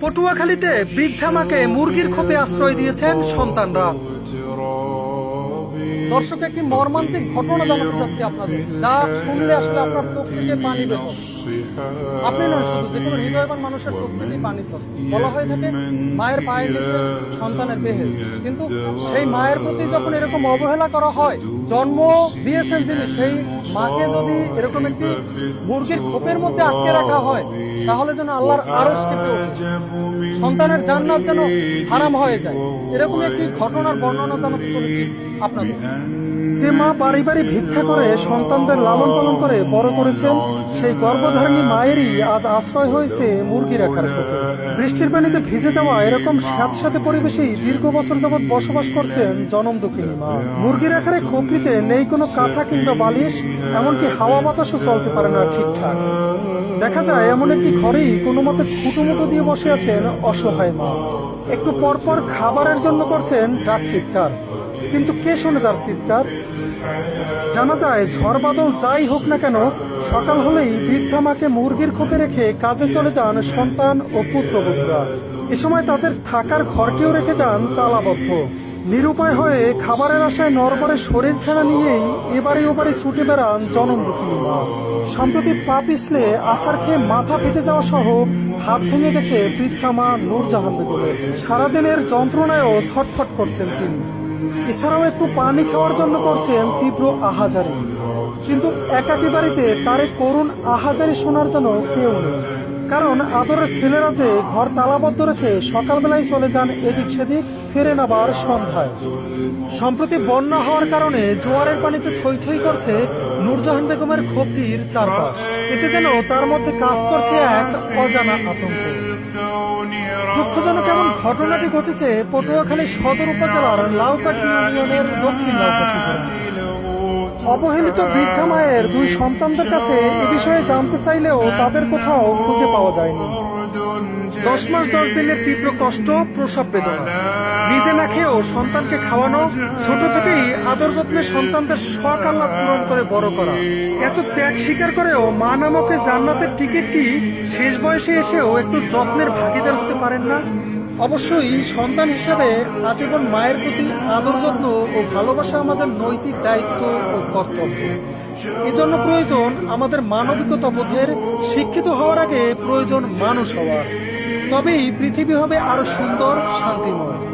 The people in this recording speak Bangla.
পটুয়াখালীতে বৃদ্ধা মাকে মুরগির খোপে আশ্রয় দিয়েছেন সন্তানরা। দর্শক, একটি মর্মান্তিক ঘটনা জানাতে চাচ্ছি আপনাদের। যা শুনলে আসলে আপনার চোখ থেকে পানি বের আপনি নন শুধু যে কোনো হৃদয়বান মানুষের চোখ থেকে পানি চলে। বলা হয়ে থাকে, মায়ের পায়ের নিচে সন্তানের বেহেস কিন্তু সেই মায়ের প্রতি যখন এরকম অবহেলা করা হয়, জন্ম দিয়েছেন যিনি, সেই মাকে যদি এরকম একটি মুরগির খোপের মধ্যে আটকে রাখা হয়, তাহলে যেন আল্লাহর ওঠে। সন্তানের জান্নাত যেন হারাম হয়ে যায়। এরকম একটি ঘটনার বর্ণনা জানাতে চলেছি। আপনাদের যে মা বাড়ি বাড়ি ভিক্ষা করে সন্তানদের লালন পালন করে বড় করেছেন সেই গর্ভধারিণী মায়েরই আজ আশ্রয় হয়েছে মুরগি রাখার বৃষ্টির পানিতে ভিজে যাওয়া এরকম স্যাঁতস্যাঁতে পরিবেশেই দীর্ঘ বছর যাবৎ বসবাস করছেন জনম দুঃখিনী মা। মুরগি রাখার এই খোপড়িতে নেই কোনো কাঁথা কিংবা বালিশ এমনকি হাওয়া বাতাসও চলতে পারে না ঠিকঠাক। দেখা যায় এমন একটি ঘরেই কোনো মতে খুঁটোমুটো দিয়ে বসে আছেন অসহায় মা। একটু পরপর খাবারের জন্য করছেন ডাক চিৎকার। কিন্তু কে শোনে তার চিৎকার? জানা যায়, ঝড় বাদল যাই হোক না কেন, সকাল হলেই বৃদ্ধা মাকে মুরগির খোপে রেখে কাজে চলে যান সন্তান ও পুত্রবধূরা। এ সময় তাদের থাকার ঘরটিও রেখে যান তালাবদ্ধ। নিরুপায় হয়ে খাবারের আশায় নরবরে শরীর খেলা নিয়েই এবারে ওবারে ছুটে বেড়ান জনম দুঃখিনী মা। সম্প্রতি পা পিছলে আসার খেয়ে মাথা ফেটে যাওয়া সহ হাত ভেঙে গেছে বৃদ্ধা মা নূরজাহান বেগমের। সারাদিনের যন্ত্রণায়ও ছটফট করছেন তিনি। এছাড়াও একটু পানি খাওয়ার জন্য করছেন তীব্র আহাজারি। কিন্তু একাকি বাড়িতে তারে করুণ আহাজারি শোনার জন্য কেউ নেই। কারণ আদরের ছেলেরা যে ঘর তালাবদ্ধ রেখে সকালবেলায় চলে যান এদিক সেদিক ফেরেন আবার সন্ধ্যায়। সম্প্রতি বন্যা হওয়ার কারণে জোয়ারের পানিতে থই থই করছে নূরজাহান বেগমের খোপটির চারপাশ। এতে যেন তার মধ্যে কাজ করছে এক অজানা আতঙ্ক। দুঃখজনক এমন ঘটনাটি ঘটেছে পটুয়াখালী সদর উপজেলার লাউকাঠি ইউনিয়নের দক্ষিণ অবহেলিত বৃদ্ধা মায়ের দুই সন্তানদের কাছে এ বিষয়ে জানতে চাইলেও তাদের কোথাও খুঁজে পাওয়া যায়নি। দশ মাস, দশ দিনের তীব্র কষ্ট, প্রসব বেদনা। নিজে না খেয়েও সন্তানকে খাওয়ানো, ছোট থেকেই আদর যত্নে সন্তানদের শখ আল্লাহ পূরণ করে বড় করা। এত ত্যাগ স্বীকার করেও মা নামকে জান্নাতের টিকিট কি শেষ বয়সে এসেও একটু যত্নের ভাগিদার হতে পারেন না? অবশ্যই সন্তান হিসাবে আজীবন মায়ের প্রতি আদর যত্ন ও ভালোবাসা আমাদের নৈতিক দায়িত্ব ও কর্তব্য। এজন্য প্রয়োজন আমাদের মানবিকতা বোধের শিক্ষিত হওয়ার আগে প্রয়োজন মানুষ হওয়ার। তবেই পৃথিবী হবে আরও সুন্দর শান্তিময়।